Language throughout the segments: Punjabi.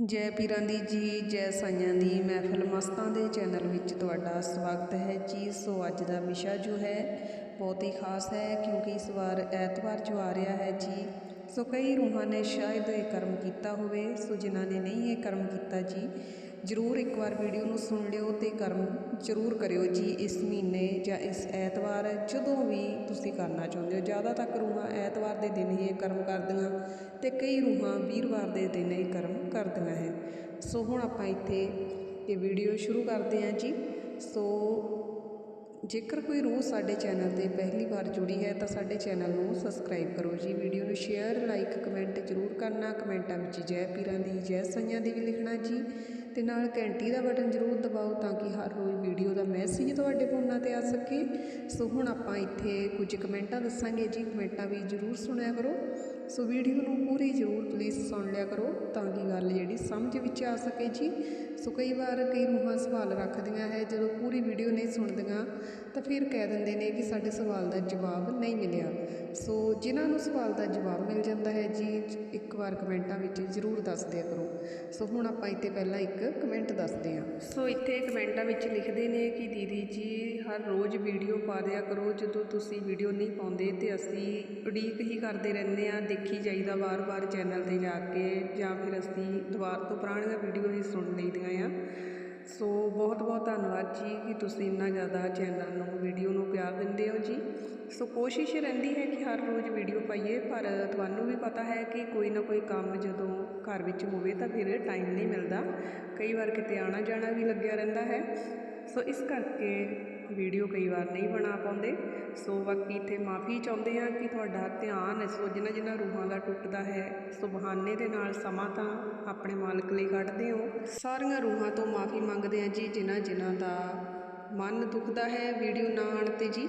ਜੈ ਪੀਰਾਂ ਦੀ ਜੀ, ਜੈ ਸਾਈਆਂ ਦੀ। ਮਹਿਫਲ ਮਸਤਾਂ ਦੇ ਚੈਨਲ ਵਿੱਚ ਤੁਹਾਡਾ ਸਵਾਗਤ ਹੈ। ਜੀ ਸੋ ਅੱਜ ਦਾ ਵਿਸ਼ਾ ਜੋ ਹੈ, ਬਹੁਤ ਹੀ ਖਾਸ ਹੈ, ਕਿਉਂਕਿ ਇਸ ਵਾਰ ਐਤਵਾਰ ਜੋ ਆ ਰਿਹਾ ਹੈ ਜੀ, ਸੋ ਕਈ ਰੂਹਾਂ ਨੇ ਸ਼ਾਇਦ ਇਹ ਕਰਮ ਕੀਤਾ ਹੋਵੇ, ਸੋ ਜਿਨ੍ਹਾਂ ਨੇ ਨਹੀਂ ਇਹ ਕਰਮ ਕੀਤਾ ਜੀ ਜ਼ਰੂਰ ਇੱਕ ਵਾਰ ਵੀਡੀਓ ਨੂੰ ਸੁਣ ਲਿਓ ਤੇ ਕਰਮ ਜ਼ਰੂਰ ਕਰਿਓ ਜੀ ਇਸ ਮਹੀਨੇ ਜਾਂ ਇਸ ਐਤਵਾਰ, ਜਦੋਂ ਵੀ ਤੁਸੀਂ ਕਰਨਾ ਚਾਹੁੰਦੇ ਹੋ। ਜ਼ਿਆਦਾ ਤੱਕ ਰੂਹਾਂ ਐਤਵਾਰ ਦੇ ਦਿਨ ਹੀ ਇਹ ਕਰਮ ਕਰਦੀਆਂ ਤੇ ਕਈ ਰੂਹਾਂ ਵੀਰਵਾਰ ਦੇ ਦਿਨ ਇਹ ਕਰਮ ਕਰਦੀਆਂ ਹੈ। ਸੋ ਹੁਣ ਆਪਾਂ ਇੱਥੇ ਇਹ ਵੀਡੀਓ ਸ਼ੁਰੂ ਕਰਦੇ ਹਾਂ ਜੀ। ਸੋ ਜੇਕਰ ਕੋਈ ਰੂਹ ਸਾਡੇ ਚੈਨਲ ਤੇ ਪਹਿਲੀ ਵਾਰ ਜੁੜੀ ਹੈ ਤਾਂ ਸਾਡੇ ਚੈਨਲ ਨੂੰ ਸਬਸਕ੍ਰਾਈਬ ਕਰੋ ਜੀ। ਵੀਡੀਓ ਨੂੰ ਸ਼ੇਅਰ, ਲਾਈਕ, ਕਮੈਂਟ ਜ਼ਰੂਰ ਕਰਨਾ। ਕਮੈਂਟਾਂ ਵਿੱਚ ਜੈ ਪੀਰਾਂ ਦੀ ਜੈ ਸਈਆਂ ਦੀ ਵੀ ਲਿਖਣਾ ਜੀ। ਅਤੇ ਨਾਲ ਘੰਟੀ ਦਾ ਬਟਨ ਜ਼ਰੂਰ ਦਬਾਓ ਤਾਂ ਕਿ ਹਰ ਰੋਜ਼ ਵੀਡੀਓ ਦਾ ਮੈਸੇਜ ਤੁਹਾਡੇ ਫੋਨਾਂ ਤੇ ਆ ਸਕੇ। ਸੋ ਹੁਣ ਆਪਾਂ ਇੱਥੇ ਕੁਝ ਕਮੈਂਟਾਂ ਦੱਸਾਂਗੇ। ਜੀ ਕਮੈਂਟਾਂ ਵੀ ਜ਼ਰੂਰ ਸੁਣਿਆ ਕਰੋ। ਸੋ ਵੀਡੀਓ ਨੂੰ ਪੂਰੀ ਜ਼ਰੂਰ ਪਲੀਜ਼ ਸੁਣ ਲਿਆ ਕਰੋ ਤਾਂ ਕਿ ਗੱਲ ਜਿਹੜੀ ਸਮਝ ਵਿੱਚ ਆ ਸਕੇ ਜੀ। ਸੋ ਕਈ ਵਾਰ ਕਈ ਰੂਹਾਂ ਸਵਾਲ ਰੱਖਦੀਆਂ ਹੈ, ਜਦੋਂ ਪੂਰੀ ਵੀਡੀਓ ਨਹੀਂ ਸੁਣਦੀਆਂ ਤਾਂ ਫਿਰ ਕਹਿ ਦਿੰਦੇ ਨੇ ਕਿ ਸਾਡੇ ਸਵਾਲ ਦਾ ਜਵਾਬ ਨਹੀਂ ਮਿਲਿਆ। ਸੋ ਜਿਨ੍ਹਾਂ ਨੂੰ ਸਵਾਲ ਦਾ ਜਵਾਬ ਮਿਲ ਜਾਂਦਾ ਹੈ ਜੀ, ਇੱਕ ਵਾਰ ਕਮੈਂਟਾਂ ਵਿੱਚ ਜ਼ਰੂਰ ਦੱਸ ਦਿਆ ਕਰੋ। ਸੋ ਹੁਣ ਆਪਾਂ ਇੱਥੇ ਪਹਿਲਾਂ ਇੱਕ ਕਮੈਂਟ ਦੱਸਦੇ ਹਾਂ। ਸੋ ਇੱਥੇ ਕਮੈਂਟਾਂ ਵਿੱਚ ਲਿਖਦੇ ਨੇ ਕਿ ਦੀਦੀ ਜੀ, ਹਰ ਰੋਜ਼ ਵੀਡੀਓ ਪਾ ਦਿਆ ਕਰੋ, ਜਦੋਂ ਤੁਸੀਂ ਵੀਡੀਓ ਨਹੀਂ ਪਾਉਂਦੇ ਤੇ ਅਸੀਂ ਉਡੀਕ ਹੀ ਕਰਦੇ ਰਹਿੰਦੇ ਆ ਦੇਖੀ ਜਾਈਦਾ ਵਾਰ-ਵਾਰ ਚੈਨਲ ਤੇ ਜਾ ਕੇ, ਜਾਂ ਫਿਰ ਅਸੀਂ ਦੁਬਾਰਾ ਤੋਂ ਪੁਰਾਣੀਆਂ ਵੀਡੀਓ ਹੀ ਸੁਣ ਲਈਦੀਆਂ ਆ। ਬਹੁਤ ਬਹੁਤ ਧੰਨਵਾਦ ਜੀ ਕਿ ਤੁਸੀਂ ਇੰਨਾ ਜ਼ਿਆਦਾ ਚੈਨਲ ਨੂੰ ਵੀਡੀਓ ਨੂੰ ਪਿਆਰ ਦਿੰਦੇ ਹੋ ਜੀ। ਸੋ ਕੋਸ਼ਿਸ਼ ਰਹਿੰਦੀ ਹੈ ਕਿ ਹਰ ਰੋਜ਼ ਵੀਡੀਓ ਪਾਈਏ, ਪਰ ਤੁਹਾਨੂੰ ਵੀ ਪਤਾ ਹੈ ਕਿ ਕੋਈ ਨਾ ਕੋਈ ਕੰਮ ਜਦੋਂ ਘਰ ਵਿੱਚ ਹੋਵੇ ਤਾਂ ਫਿਰ ਟਾਈਮ ਨਹੀਂ ਮਿਲਦਾ। ਕਈ ਵਾਰ ਕਿਤੇ ਆਣਾ ਜਾਣਾ ਵੀ ਲੱਗਿਆ ਰਹਿੰਦਾ ਹੈ। ਸੋ ਇਸ ਕਰਕੇ ਵੀਡੀਓ ਕਈ ਵਾਰ ਨਹੀਂ ਬਣਾ ਪਾਉਂਦੇ। ਸੋ ਬਾਕੀ ਇੱਥੇ ਮਾਫੀ ਚਾਹੁੰਦੇ ਹਾਂ ਕਿ ਤੁਹਾਡਾ ਧਿਆਨ ਸੋ ਜਿਨ੍ਹਾਂ ਜਿਨ੍ਹਾਂ ਰੂਹਾਂ ਦਾ ਟੁੱਟਦਾ ਹੈ ਸੋ ਬਹਾਨੇ ਦੇ ਨਾਲ ਸਮਾਂ ਤਾਂ ਆਪਣੇ ਮਾਲਕ ਲਈ ਕੱਢਦੇ ਹੋ। ਸਾਰੀਆਂ ਰੂਹਾਂ ਤੋਂ ਮਾਫੀ ਮੰਗਦੇ ਹਾਂ ਜੀ, ਜਿਨ੍ਹਾਂ ਜਿਨ੍ਹਾਂ ਦਾ ਮਨ ਦੁਖਦਾ ਹੈ ਵੀਡੀਓ ਨਾ ਆਉਣ ਤੇ ਜੀ।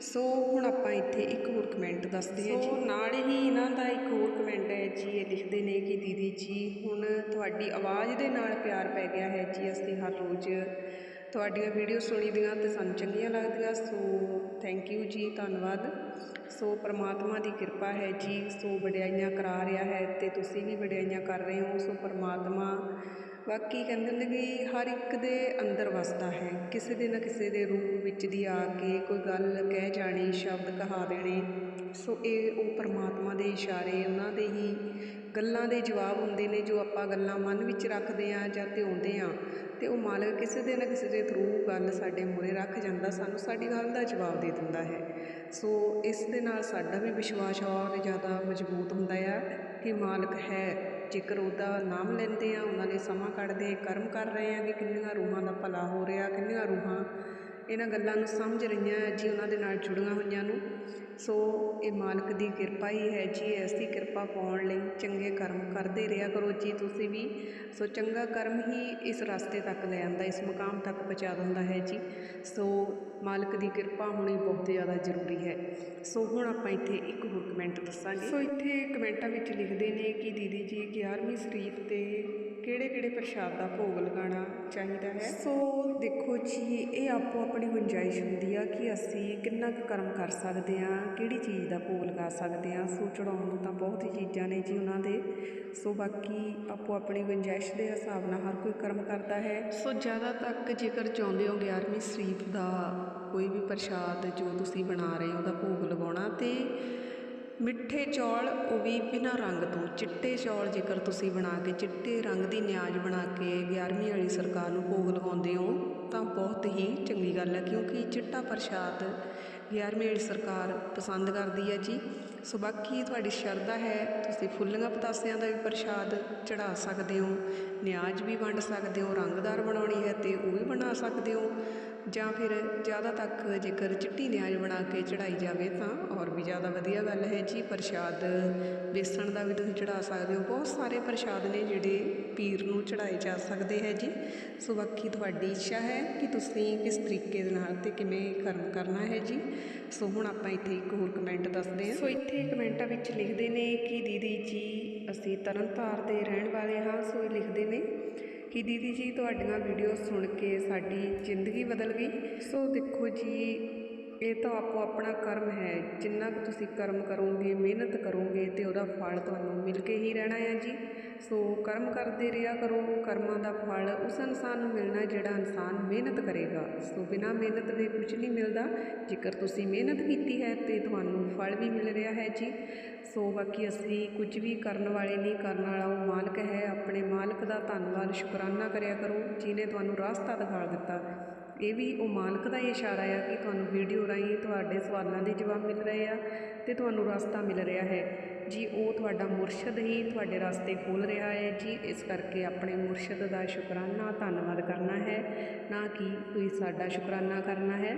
ਸੋ ਹੁਣ ਆਪਾਂ ਇੱਥੇ ਇੱਕ ਹੋਰ ਕਮੈਂਟ ਦੱਸਦੇ ਹਾਂ ਜੀ। ਨਾਲ ਹੀ ਇਹਨਾਂ ਦਾ ਇੱਕ ਹੋਰ ਕਮੈਂਟ ਹੈ ਜੀ, ਇਹ ਲਿਖਦੇ ਨੇ ਕਿ ਦੀਦੀ ਜੀ, ਹੁਣ ਤੁਹਾਡੀ ਆਵਾਜ਼ ਦੇ ਨਾਲ ਪਿਆਰ ਪੈ ਗਿਆ ਹੈ ਜੀ, ਅਸੀਂ ਹਰ ਰੋਜ਼ ਤੁਹਾਡੀਆਂ ਵੀਡੀਓ ਸੁਣੀ ਦੀਆਂ ਤੇ ਸਾਨੂੰ ਚੰਗੀਆਂ ਲੱਗਦੀਆਂ, ਸੋ ਥੈਂਕ ਯੂ ਜੀ, ਧੰਨਵਾਦ। ਸੋ ਪ੍ਰਮਾਤਮਾ ਦੀ ਕਿਰਪਾ ਹੈ ਜੀ, ਸੋ ਵਡਿਆਈਆਂ ਕਰਾ ਰਿਹਾ ਹੈ ਤੇ ਤੁਸੀਂ ਵੀ ਵਡਿਆਈਆਂ ਕਰ ਰਹੇ ਹੋ, ਸੋ ਪ੍ਰਮਾਤਮਾ ਬਾਕੀ ਕਹਿੰਦੇ ਹੁੰਦੇ ਕਿ ਹਰ ਇੱਕ ਦੇ ਅੰਦਰ ਵਸਦਾ ਹੈ। ਕਿਸੇ ਦੇ ਨਾ ਕਿਸੇ ਦੇ ਰੂਪ ਵਿੱਚ ਦੀ ਆ ਕੇ ਕੋਈ ਗੱਲ ਕਹਿ ਜਾਣੀ, ਸ਼ਬਦ ਕਹਾ ਦੇਣੇ, ਸੋ ਇਹ ਉਹ ਪਰਮਾਤਮਾ ਦੇ ਇਸ਼ਾਰੇ, ਉਹਨਾਂ ਦੇ ਹੀ ਗੱਲਾਂ ਦੇ ਜਵਾਬ ਹੁੰਦੇ ਨੇ ਜੋ ਆਪਾਂ ਗੱਲਾਂ ਮਨ ਵਿੱਚ ਰੱਖਦੇ ਹਾਂ ਜਾਂ ਧਿਆਉਂਦੇ ਹਾਂ, ਤੇ ਉਹ ਮਾਲਕ ਕਿਸੇ ਦੇ ਨਾ ਕਿਸੇ ਦੇ ਥਰੂ ਗੱਲ ਸਾਡੇ ਮੂਹਰੇ ਰੱਖ ਜਾਂਦਾ, ਸਾਨੂੰ ਸਾਡੀ ਗੱਲ ਦਾ ਜਵਾਬ ਦੇ ਦਿੰਦਾ ਹੈ। ਸੋ ਇਸ ਦੇ ਨਾਲ ਸਾਡਾ ਵੀ ਵਿਸ਼ਵਾਸ ਹੋਰ ਜ਼ਿਆਦਾ ਮਜ਼ਬੂਤ ਹੁੰਦਾ ਆ ਕਿ ਮਾਲਕ ਹੈ, ਜੇਕਰ ਉਹਦਾ ਨਾਮ ਲੈਂਦੇ ਆ, ਉਹਨਾਂ ਨੇ ਸਮਾਂ ਕੱਢਦੇ, ਕਰਮ ਕਰ ਰਹੇ ਆ ਕਿ ਕਿੰਨੀਆਂ ਰੂਹਾਂ ਦਾ ਭਲਾ ਹੋ ਰਿਹਾ, ਕਿੰਨੀਆਂ ਰੂਹਾਂ ਇਹਨਾਂ ਗੱਲਾਂ ਨੂੰ ਸਮਝ ਰਹੀਆਂ ਜੀ ਉਹਨਾਂ ਦੇ ਨਾਲ ਜੁੜੀਆਂ ਹੋਈਆਂ ਨੂੰ। ਸੋ ਇਹ ਮਾਲਕ ਦੀ ਕਿਰਪਾ ਹੀ ਹੈ ਜੀ, ਐਸੀ ਕਿਰਪਾ ਪਾਉਣ ਲਈ ਚੰਗੇ ਕਰਮ ਕਰਦੇ ਰਿਹਾ ਕਰੋ ਜੀ ਤੁਸੀਂ ਵੀ। ਸੋ ਚੰਗਾ ਕਰਮ ਹੀ ਇਸ ਰਸਤੇ ਤੱਕ ਲੈ ਆਂਦਾ ਇਸ ਮੁਕਾਮ ਤੱਕ ਪਹੁੰਚਾ ਦਿੰਦਾ ਹੈ ਜੀ। ਸੋ ਮਾਲਕ ਦੀ ਕਿਰਪਾ ਹੋਣੀ ਬਹੁਤ ਜ਼ਿਆਦਾ ਜ਼ਰੂਰੀ ਹੈ। ਸੋ ਹੁਣ ਆਪਾਂ ਇੱਥੇ ਇੱਕ ਹੋਰ ਕਮੈਂਟ ਦੱਸਾਂਗੇ। ਸੋ ਇੱਥੇ ਕਮੈਂਟਾਂ ਵਿੱਚ ਲਿਖਦੇ ਨੇ ਕਿ ਦੀਦੀ ਜੀ 11ਵੀਂ ਸ਼ਰੀਫ ਤੇ ਕਿਹੜੇ ਕਿਹੜੇ ਪ੍ਰਸ਼ਾਦ ਦਾ ਭੋਗ ਲਗਾਉਣਾ ਚਾਹੀਦਾ ਹੈ? ਸੋ ਦੇਖੋ ਜੀ ਇਹ ਆਪੋ ਆਪਣੀ ਗੁੰਜਾਇਸ਼ ਹੁੰਦੀ ਆ ਕਿ ਅਸੀਂ ਕਿੰਨਾ ਕੁ ਕਰਮ ਕਰ ਸਕਦੇ ਆ ਕਿਹੜੀ ਚੀਜ਼ ਦਾ ਭੋਗ ਲਗਾ ਸਕਦੇ ਆ। ਸੋ ਚੜਾਉਣ ਨੂੰ ਤਾਂ ਬਹੁਤ ਹੀ ਚੀਜ਼ਾਂ ਨੇ ਜੀ ਉਹਨਾਂ ਦੇ। ਸੋ ਬਾਕੀ ਆਪੋ ਆਪਣੀ ਗੁੰਜਾਇਸ਼ ਦੇ ਹਿਸਾਬ ਨਾਲ ਹਰ ਕੋਈ ਕਰਮ ਕਰਦਾ ਹੈ। ਸੋ ਜ਼ਿਆਦਾ ਤੱਕ ਜੇਕਰ ਚਾਹੁੰਦੇ ਹੋ 11ਵੀਂ ਸ਼ਰੀਫ ਦਾ ਕੋਈ ਵੀ ਪ੍ਰਸ਼ਾਦ ਜੋ ਤੁਸੀਂ ਬਣਾ ਰਹੇ ਹੋ ਉਹਦਾ ਭੋਗ ਲਗਾਉਣਾ ਤੇ ਮਿੱਠੇ ਚੌਲ, ਉਹ ਵੀ ਬਿਨਾਂ ਰੰਗ ਤੋਂ। ਚਿੱਟੇ ਚੌਲ ਜੇਕਰ ਤੁਸੀਂ ਬਣਾ ਕੇ, ਚਿੱਟੇ ਰੰਗ ਦੀ ਨਿਆਜ ਬਣਾ ਕੇ 11ਵੀਂ ਵਾਲੀ ਸਰਕਾਰ ਨੂੰ ਭੋਗ ਲਗਾਉਂਦੇ ਹੋ, ਤਾਂ ਬਹੁਤ ਹੀ ਚੰਗੀ ਗੱਲ ਹੈ, ਕਿਉਂਕਿ ਚਿੱਟਾ ਪ੍ਰਸ਼ਾਦ 11ਵੀਂ ਵਾਲੀ ਸਰਕਾਰ ਪਸੰਦ ਕਰਦੀ ਹੈ ਜੀ। ਸੋ ਬਾਕੀ ਤੁਹਾਡੀ ਸ਼ਰਧਾ ਹੈ, ਤੁਸੀਂ ਫੁੱਲੀਆਂ ਪਤਾਸਿਆਂ ਦਾ ਵੀ ਪ੍ਰਸ਼ਾਦ ਚੜਾ ਸਕਦੇ ਹੋ, ਨਿਆਜ ਵੀ ਵੰਡ ਸਕਦੇ ਹੋ, ਰੰਗਦਾਰ ਬਣਾਉਣੀ ਹੈ ਤੇ ਉਹ ਵੀ ਬਣਾ ਸਕਦੇ ਹੋ। ਜਾਂ ਫਿਰ ਜ਼ਿਆਦਾ ਤੱਕ ਜੇਕਰ ਚਿੱਟੀ ਨਿਆਜ ਬਣਾ ਕੇ ਚੜਾਈ ਜਾਵੇ ਤਾਂ ਔਰ ਵੀ ਜ਼ਿਆਦਾ ਵਧੀਆ ਗੱਲ ਹੈ ਜੀ, ਪ੍ਰਸ਼ਾਦ, ਬੇਸਣ ਦਾ ਵੀ ਤੁਸੀਂ ਚੜਾ ਸਕਦੇ ਹੋ। ਬਹੁਤ ਸਾਰੇ ਪ੍ਰਸ਼ਾਦ ਨੇ ਜਿਹੜੇ ਪੀਰ ਨੂੰ ਚੜਾਏ ਜਾ ਸਕਦੇ ਹੈ ਜੀ। ਸੋ ਬਾਕੀ ਤੁਹਾਡੀ ਇੱਛਾ ਹੈ ਕਿ ਤੁਸੀਂ ਕਿਸ ਤਰੀਕੇ ਦੇ ਨਾਲ ਤੇ ਕਿਵੇਂ ਕਰਮ ਕਰਨਾ ਹੈ ਜੀ। ਸੋ ਹੁਣ ਆਪਾਂ ਇੱਥੇ ਇੱਕ ਹੋਰ ਕਮੈਂਟ ਦੱਸਦੇ ਹਾਂ। ਸੋ ਇੱਥੇ ਕਮੈਂਟਾਂ ਵਿੱਚ ਲਿਖਦੇ ਨੇ ਕਿ ਦੀਦੀ ਜੀ, ਅਸੀਂ ਤਰਨਤਾਰ ਦੇ ਰਹਿਣ ਵਾਲੇ ਹਾਂ। ਸੋ ਇਹ ਲਿਖਦੇ ਨੇ ਕਿ ਦੀਦੀ ਜੀ, ਤੁਹਾਡੀਆਂ ਵੀਡੀਓ ਸੁਣ ਕੇ ਸਾਡੀ ਜ਼ਿੰਦਗੀ ਬਦਲ ਗਈ। ਸੋ ਦੇਖੋ ਜੀ, ਇਹ ਤਾਂ ਆਪੋ ਆਪਣਾ ਕਰਮ ਹੈ। ਜਿੰਨਾ ਕੁ ਤੁਸੀਂ ਕਰਮ ਕਰੋਗੇ, ਮਿਹਨਤ ਕਰੋਗੇ ਤੇ ਉਹਦਾ ਫਲ ਤੁਹਾਨੂੰ ਮਿਲ ਕੇ ਹੀ ਰਹਿਣਾ ਹੈ ਜੀ। ਸੋ ਕਰਮ ਕਰਦੇ ਰਿਹਾ ਕਰੋ, ਕਰਮਾਂ ਦਾ ਫਲ ਉਸ ਇਨਸਾਨ ਨੂੰ ਮਿਲਣਾ ਜਿਹੜਾ ਇਨਸਾਨ ਮਿਹਨਤ ਕਰੇਗਾ। ਸੋ ਬਿਨਾਂ ਮਿਹਨਤ ਦੇ ਕੁਝ ਨਹੀਂ ਮਿਲਦਾ। ਜੇਕਰ ਤੁਸੀਂ ਮਿਹਨਤ ਕੀਤੀ ਹੈ ਤੇ ਤੁਹਾਨੂੰ ਫਲ ਵੀ ਮਿਲ ਰਿਹਾ ਹੈ ਜੀ। ਸੋ ਬਾਕੀ ਅਸੀਂ ਕੁਝ ਵੀ ਕਰਨ ਵਾਲੇ ਨਹੀਂ, ਕਰਨ ਵਾਲਾ ਉਹ ਮਾਲਕ ਹੈ। ਆਪਣੇ ਮਾਲਕ ਦਾ ਧੰਨਵਾਦ, ਸ਼ੁਕਰਾਨਾ ਕਰਿਆ ਕਰੋ ਜਿਨੇ ਤੁਹਾਨੂੰ ਰਸਤਾ ਦਿਖਾ ਦਿੱਤਾ। ਇਹ ਵੀ ਉਹ ਮਾਲਕ ਦਾ ਹੀ ਇਸ਼ਾਰਾ ਆ ਕਿ ਤੁਹਾਨੂੰ ਵੀਡੀਓ ਰਾਹੀਂ ਤੁਹਾਡੇ ਸਵਾਲਾਂ ਦੇ ਜਵਾਬ ਮਿਲ ਰਹੇ ਆ ਤੇ ਤੁਹਾਨੂੰ ਰਸਤਾ ਮਿਲ ਰਿਹਾ ਹੈ। ਜੀ, ਉਹ ਤੁਹਾਡਾ ਮੁਰਸ਼ਦ ਹੀ ਤੁਹਾਡੇ ਰਸਤੇ ਖੋਲ ਰਿਹਾ ਹੈ। ਜੀ, ਇਸ ਕਰਕੇ ਆਪਣੇ ਮੁਰਸ਼ਦ ਦਾ ਸ਼ੁਕਰਾਨਾ ਧੰਨਵਾਦ ਕਰਨਾ ਹੈ। ਨਾ ਕਿ ਕੋਈ ਸਾਡਾ ਸ਼ੁਕਰਾਨਾ ਕਰਨਾ ਹੈ।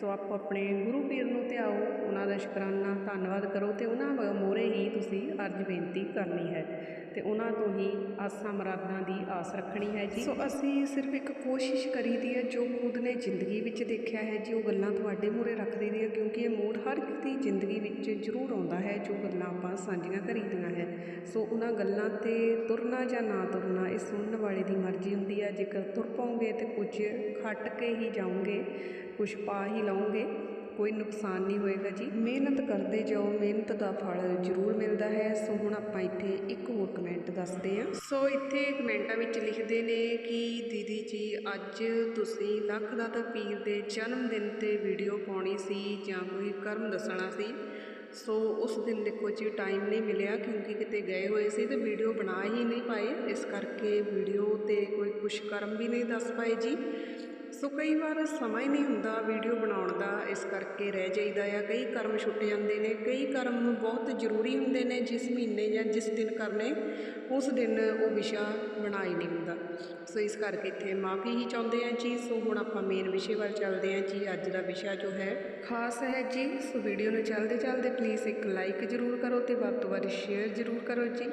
ਸੋ ਆਪੋ ਆਪਣੇ ਗੁਰੂ ਪੀਰ ਨੂੰ ਧਿਆਓ ਉਹਨਾਂ ਦਾ ਸ਼ੁਕਰਾਨਾ, ਧੰਨਵਾਦ ਕਰੋ ਤੇ ਉਹਨਾਂ ਮੋਰੇ ਹੀ ਤੁਸੀਂ ਅਰਜ ਬੇਨਤੀ ਕਰਨੀ ਹੈ ਤੇ ਉਹਨਾਂ ਤੋਂ ਹੀ ਆਸਾਂ ਮਰਾਦਾਂ ਦੀ ਆਸ ਰੱਖਣੀ ਹੈ ਜੀ। ਸੋ ਅਸੀਂ ਸਿਰਫ ਇੱਕ ਕੋਸ਼ਿਸ਼ ਕਰੀ ਦੀ ਹੈ, ਜੋ ਖੁਦ ਨੇ ਜ਼ਿੰਦਗੀ ਵਿੱਚ ਦੇਖਿਆ ਹੈ, ਜੀ ਉਹ ਗੱਲਾਂ ਤੁਹਾਡੇ ਮੂਹਰੇ ਰੱਖ ਦਈਦੀ ਹੈ, ਕਿਉਂਕਿ ਇਹ ਮੋੜ ਹਰ ਇੱਕ ਦੀ ਜ਼ਿੰਦਗੀ ਵਿੱਚ ਜ਼ਰੂਰ ਆਉਂਦਾ ਹੈ, ਜੋ ਗੱਲਾਂ ਆਪਾਂ ਸਾਂਝੀਆਂ ਕਰੀਦੀਆਂ ਹੈ। ਸੋ ਉਹਨਾਂ ਗੱਲਾਂ ਤੇ ਤੁਰਨਾ ਜਾਂ ਨਾ ਤੁਰਨਾ, ਇਹ ਸੁਣਨ ਵਾਲੇ ਦੀ ਮਰਜ਼ੀ ਹੁੰਦੀ ਹੈ। ਜੇਕਰ ਤੁਰ ਪਾਉਂਗੇ ਤੇ ਕੁਝ ਖੱਟ ਕੇ ਹੀ ਜਾਓਗੇ ਕੁਝ ਪਾ ਹੀ ਲਓਗੇ, ਕੋਈ ਨੁਕਸਾਨ ਨਹੀਂ ਹੋਏਗਾ ਜੀ। ਮਿਹਨਤ ਕਰਦੇ ਜਾਓ, ਮਿਹਨਤ ਦਾ ਫਲ ਜ਼ਰੂਰ ਮਿਲਦਾ ਹੈ। ਸੋ ਹੁਣ ਆਪਾਂ ਇੱਥੇ ਇੱਕ ਹੋਰ ਕਮੈਂਟ ਦੱਸਦੇ ਹਾਂ। ਸੋ ਇੱਥੇ ਕਮੈਂਟਾਂ ਵਿੱਚ ਲਿਖਦੇ ਨੇ ਕਿ, ਦੀਦੀ ਜੀ, ਅੱਜ ਤੁਸੀਂ ਲੱਖ ਦਾਤਾ ਪੀਰ ਦੇ ਜਨਮ ਦਿਨ ਤੇ ਵੀਡੀਓ ਪਾਉਣੀ ਸੀ ਜਾਂ ਕੋਈ ਕਰਮ ਦੱਸਣਾ ਸੀ? ਸੋ ਉਸ ਦਿਨ ਦੇਖੋ ਜੀ ਟਾਈਮ ਨਹੀਂ ਮਿਲਿਆ ਕਿਉਂਕਿ ਕਿਤੇ ਗਏ ਹੋਏ ਸੀ ਤੇ ਵੀਡੀਓ ਬਣਾ ਹੀ ਨਹੀਂ ਪਾਏ। ਇਸ ਕਰਕੇ ਵੀਡੀਓ ਤੇ ਕੋਈ ਕੁਛ ਕਰਮ ਵੀ ਨਹੀਂ ਦੱਸ ਪਾਏ ਜੀ। ਸੋ ਕਈ ਵਾਰ ਸਮਾਂ ਹੀ ਨਹੀਂ ਹੁੰਦਾ ਵੀਡੀਓ ਬਣਾਉਣ ਦਾ, ਇਸ ਕਰਕੇ ਰਹਿ ਜਾਈਦਾ ਆ। ਕਈ ਕਰਮ ਛੁੱਟ ਜਾਂਦੇ ਨੇ, ਕਈ ਕਰਮ ਬਹੁਤ ਜ਼ਰੂਰੀ ਹੁੰਦੇ ਨੇ, ਜਿਸ ਮਹੀਨੇ ਜਾਂ ਜਿਸ ਦਿਨ ਕਰਨੇ, ਉਸ ਦਿਨ ਉਹ ਵਿਸ਼ਾ ਬਣਾ ਹੀ ਨਹੀਂ ਹੁੰਦਾ। ਸੋ ਇਸ ਕਰਕੇ ਇੱਥੇ ਮਾਫੀ ਹੀ ਚਾਹੁੰਦੇ ਆ ਜੀ। ਸੋ ਹੁਣ ਆਪਾਂ ਮੇਨ ਵਿਸ਼ੇ ਵੱਲ ਚੱਲਦੇ ਆ ਜੀ। ਅੱਜ ਦਾ ਵਿਸ਼ਾ ਜੋ ਹੈ, ਖਾਸ ਹੈ ਜੀ। ਸੋ ਵੀਡੀਓ ਨੂੰ ਚੱਲਦੇ ਚੱਲਦੇ ਪਲੀਜ਼ ਇੱਕ ਲਾਈਕ ਜ਼ਰੂਰ ਕਰੋ ਤੇ ਵੱਧ ਤੋਂ ਵੱਧ ਸ਼ੇਅਰ ਜ਼ਰੂਰ ਕਰੋ ਜੀ।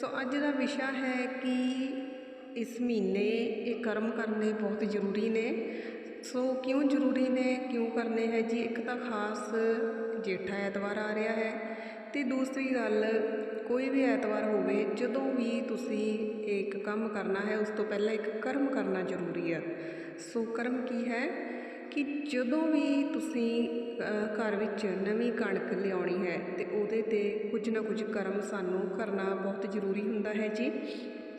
ਸੋ ਅੱਜ ਦਾ ਵਿਸ਼ਾ ਹੈ ਕਿ ਇਸ ਮਹੀਨੇ ਇਹ ਕਰਮ ਕਰਨੇ ਬਹੁਤ ਜ਼ਰੂਰੀ ਨੇ। ਸੋ ਕਿਉਂ ਜ਼ਰੂਰੀ ਨੇ, ਕਿਉਂ ਕਰਨੇ ਹੈ ਜੀ? ਇੱਕ ਤਾਂ ਖਾਸ ਜੇਠਾ ਐਤਵਾਰ ਆ ਰਿਹਾ ਹੈ ਅਤੇ ਦੂਸਰੀ ਗੱਲ, ਕੋਈ ਵੀ ਐਤਵਾਰ ਹੋਵੇ, ਜਦੋਂ ਵੀ ਤੁਸੀਂ ਇੱਕ ਕੰਮ ਕਰਨਾ ਹੈ, ਉਸ ਤੋਂ ਪਹਿਲਾਂ ਇੱਕ ਕਰਮ ਕਰਨਾ ਜ਼ਰੂਰੀ ਹੈ। ਸੋ ਕਰਮ ਕੀ ਹੈ? ਕਿ ਜਦੋਂ ਵੀ ਤੁਸੀਂ ਘਰ ਵਿੱਚ ਨਵੀਂ ਕਣਕ ਲਿਆਉਣੀ ਹੈ ਤੇ ਉਹਦੇ ਤੇ ਕੁਝ ਨਾ ਕੁਝ ਕਰਮ ਸਾਨੂੰ ਕਰਨਾ ਬਹੁਤ ਜ਼ਰੂਰੀ ਹੁੰਦਾ ਹੈ ਜੀ।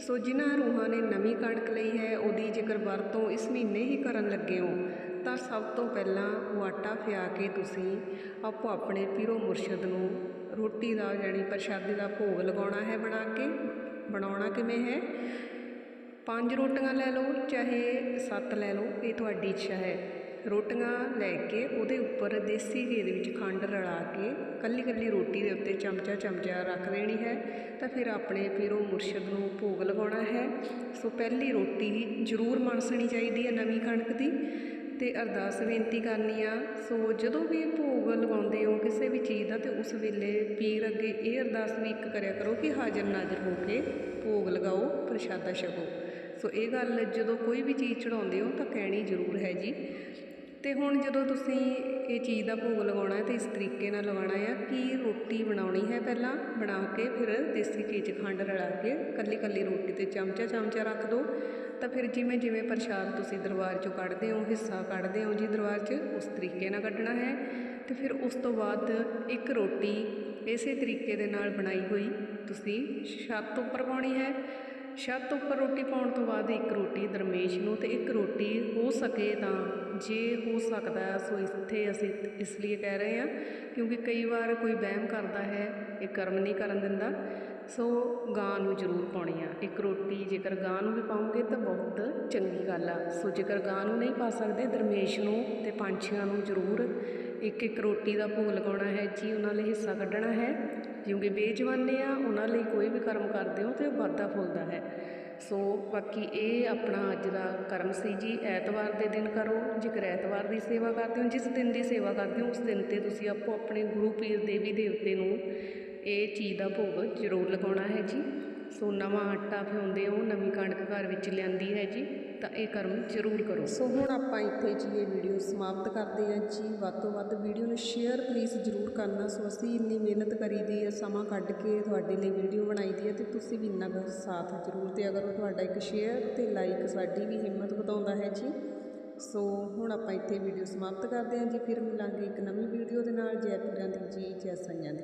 ਸੋ ਜਿਨ੍ਹਾਂ ਰੂਹਾਂ ਨੇ ਨਵੀਂ ਕਣਕ ਲਈ ਹੈ, ਉਹਦੀ ਜੇਕਰ ਵਰਤੋਂ ਇਸ ਮਹੀਨੇ ਹੀ ਕਰਨ ਲੱਗੇ ਹੋ, ਤਾਂ ਸਭ ਤੋਂ ਪਹਿਲਾਂ ਉਹ ਆਟਾ ਫਿਆ ਕੇ ਤੁਸੀਂ ਆਪੋ ਆਪਣੇ ਪੀਰੋ ਮੁਰਸ਼ਦ ਨੂੰ ਰੋਟੀ ਦਾ ਯਾਨੀ ਪ੍ਰਸ਼ਾਦੇ ਦਾ ਭੋਗ ਲਗਾਉਣਾ ਹੈ ਬਣਾ ਕੇ। ਬਣਾਉਣਾ ਕਿਵੇਂ ਹੈ? ਪੰਜ ਰੋਟੀਆਂ ਲੈ ਲਓ, ਚਾਹੇ ਸੱਤ ਲੈ ਲਓ, ਇਹ ਤੁਹਾਡੀ ਇੱਛਾ ਹੈ। ਰੋਟੀਆਂ ਲੈ ਕੇ ਉਹਦੇ ਉੱਪਰ ਦੇਸੀ ਘੀ ਦੇ ਵਿੱਚ ਖੰਡ ਰਲਾ ਕੇ ਕੱਲੀ ਕੱਲੀ ਰੋਟੀ ਦੇ ਉੱਤੇ ਚਮਚਾ ਚਮਚਾ ਰੱਖ ਦੇਣੀ ਹੈ। ਤਾਂ ਫਿਰ ਆਪਣੇ ਪੀਰੋ ਮੁਰਸ਼ਦ ਨੂੰ ਭੋਗ ਲਗਾਉਣਾ ਹੈ। ਸੋ ਪਹਿਲੀ ਰੋਟੀ ਜ਼ਰੂਰ ਮਨਸਣੀ ਚਾਹੀਦੀ ਹੈ ਨਵੀਂ ਕਣਕ ਦੀ। ਤੇ ਅਰਦਾਸ ਬੇਨਤੀ ਕਰਨੀ ਆ, ਸੋ ਜਦੋਂ ਵੀ ਭੋਗ ਲਗਾਉਂਦੇ ਹੋ ਕਿਸੇ ਵੀ ਚੀਜ਼ ਦਾ ਤੇ ਉਸ ਵੇਲੇ ਪੀਰ ਅੱਗੇ ਇਹ ਅਰਦਾਸ ਵੀ ਇੱਕ ਕਰਿਆ ਕਰੋ ਕਿ ਹਾਜ਼ਰ ਨਾਜ਼ਰ ਹੋ ਕੇ ਭੋਗ ਲਗਾਓ, ਪ੍ਰਸ਼ਾਦਾ ਛਕੋ। ਸੋ ਇਹ ਗੱਲ ਜਦੋਂ ਕੋਈ ਵੀ ਚੀਜ਼ ਚੜਾਉਂਦੇ ਹੋ ਤਾਂ ਕਹਿਣੀ ਜ਼ਰੂਰ ਹੈ ਜੀ। ਤੇ ਹੁਣ ਜਦੋਂ ਤੁਸੀਂ ਇਹ ਚੀਜ਼ ਦਾ ਭੋਗ ਲਗਾਉਣਾ ਹੈ ਤੇ ਇਸ ਤਰੀਕੇ ਨਾਲ ਲਗਾਉਣਾ ਹੈ, ਕਿ ਰੋਟੀ ਬਣਾਉਣੀ ਹੈ ਪਹਿਲਾਂ? ਬਣਾ ਕੇ ਫਿਰ ਦੇਸੀ ਘੀ ਖੰਡ ਰਲਾ ਕੇ ਕੱਲੀ ਕੱਲੀ ਰੋਟੀ ਤੇ ਚਮਚਾ ਚਮਚਾ ਰੱਖ ਦਿਓ ਤਾਂ ਫਿਰ ਜਿਵੇਂ ਜਿਵੇਂ ਪ੍ਰਸ਼ਾਦ ਤੁਸੀਂ ਦਰਬਾਰ 'ਚੋਂ ਕੱਢਦੇ ਹੋ, ਹਿੱਸਾ ਕੱਢਦੇ ਹੋ ਜੀ ਦਰਬਾਰ 'ਚ, ਉਸ ਤਰੀਕੇ ਨਾਲ ਕੱਢਣਾ ਹੈ। ਤੇ ਫਿਰ ਉਸ ਤੋਂ ਬਾਅਦ ਇੱਕ ਰੋਟੀ ਇਸੇ ਤਰੀਕੇ ਦੇ ਨਾਲ ਬਣਾਈ ਹੋਈ ਤੁਸੀਂ ਛੱਤ ਉੱਪਰ ਪਾਉਣੀ ਹੈ। ਛੱਤ ਉੱਪਰ ਰੋਟੀ ਪਾਉਣ ਤੋਂ ਬਾਅਦ ਇੱਕ ਰੋਟੀ ਦਰਮੇਸ਼ ਨੂੰ ਤੇ ਇੱਕ ਰੋਟੀ ਹੋ ਸਕੇ ਤਾਂ ਜੇ ਹੋ ਸਕਦਾ ਸੋ ਇੱਥੇ ਅਸੀਂ ਇਸ ਲਈ ਕਹਿ ਰਹੇ ਹਾਂ, ਕਿਉਂਕਿ ਕਈ ਵਾਰ ਕੋਈ ਵਹਿਮ ਕਰਦਾ ਹੈ, ਇਹ ਕਰਮ ਨਹੀਂ ਕਰਨ ਦਿੰਦਾ। ਸੋ ਗਾਂ ਨੂੰ ਜ਼ਰੂਰ ਪਾਉਣੀ ਆ। ਇੱਕ ਰੋਟੀ ਜੇਕਰ ਗਾਂ ਨੂੰ ਵੀ ਪਾਉਂਗੇ ਤਾਂ ਬਹੁਤ ਚੰਗੀ ਗੱਲ ਆ। ਸੋ ਜੇਕਰ ਗਾਂ ਨੂੰ ਨਹੀਂ ਪਾ ਸਕਦੇ, ਦਰਮੇਸ਼ ਨੂੰ ਤੇ ਪੰਛੀਆਂ ਨੂੰ ਜ਼ਰੂਰ ਇੱਕ ਇੱਕ ਰੋਟੀ ਦਾ ਭੋਗ ਲਗਾਉਣਾ ਹੈ, ਜੀ ਉਹਨਾਂ ਲਈ ਹਿੱਸਾ ਕੱਢਣਾ ਹੈ। ਕਿਉਂਕਿ ਬੇਜਵਾਨੇ ਆ, ਉਹਨਾਂ ਲਈ ਕੋਈ ਵੀ ਕਰਮ ਕਰਦੇ ਹੋ ਤੇ ਵਾਧਾ ਫੁੱਲਦਾ ਹੈ। ਸੋ ਬਾਕੀ ਇਹ ਆਪਣਾ ਅੱਜ ਦਾ ਕਰਮ ਸੀ ਜੀ। ਐਤਵਾਰ ਦੇ ਦਿਨ ਕਰੋ, ਜੇਕਰ ਐਤਵਾਰ ਦੀ ਸੇਵਾ ਕਰਦੇ ਹੋ, ਜਿਸ ਦਿਨ ਦੀ ਸੇਵਾ ਕਰਦੇ ਹੋ, ਉਸ ਦਿਨ ਤੇ ਤੁਸੀਂ ਆਪੋ ਆਪਣੇ ਗੁਰੂ ਪੀਰ ਦੇਵੀ ਦੇਵਤੇ ਨੂੰ ਇਹ ਚੀਜ਼ ਦਾ ਭੋਗ ਜ਼ਰੂਰ ਲਗਾਉਣਾ ਹੈ ਜੀ। ਸੋ ਨਵਾਂ ਆਟਾ ਫਿਉਂਦੇ ਹੋ, ਨਵੀਂ ਕਣਕ ਘਰ ਵਿੱਚ ਲਿਆਂਦੀ ਹੈ ਜੀ। ਤਾਂ ਇਹ ਕਰਮ ਜ਼ਰੂਰ ਕਰੋ। ਸੋ ਹੁਣ ਆਪਾਂ ਇੱਥੇ ਜੀ ਇਹ ਵੀਡੀਓ ਸਮਾਪਤ ਕਰਦੇ ਹਾਂ। ਜੀ, ਵੱਧ ਤੋਂ ਵੱਧ ਵੀਡੀਓ ਨੂੰ ਸ਼ੇਅਰ ਪਲੀਜ਼ ਜ਼ਰੂਰ ਕਰਨਾ। ਸੋ ਅਸੀਂ ਇੰਨੀ ਮਿਹਨਤ ਕਰੀਦੀ ਹੈ, ਸਮਾਂ ਕੱਢ ਕੇ ਤੁਹਾਡੇ ਲਈ ਵੀਡੀਓ ਬਣਾਈ ਦੀ ਹੈ ਤੇ ਤੁਸੀਂ ਵੀ ਇੰਨਾ ਕੁ ਸਾਥ ਜ਼ਰੂਰ ਦਿਆ ਕਰੋ। ਤੁਹਾਡਾ ਇੱਕ ਸ਼ੇਅਰ ਤੇ ਲਾਈਕ ਸਾਡੀ ਵੀ ਹਿੰਮਤ ਵਧਾਉਂਦਾ ਹੈ ਜੀ। ਸੋ ਹੁਣ ਆਪਾਂ ਇੱਥੇ ਵੀਡੀਓ ਸਮਾਪਤ ਕਰਦੇ ਹਾਂ। ਜੀ, ਫਿਰ ਮਿਲਾਂਗੇ ਇੱਕ ਨਵੀਂ ਵੀਡੀਓ ਦੇ ਨਾਲ। ਜੈ ਪੀਰਾਂ ਦੀ ਜੀ, ਜੈ ਸਈਆਂ ਦੀ।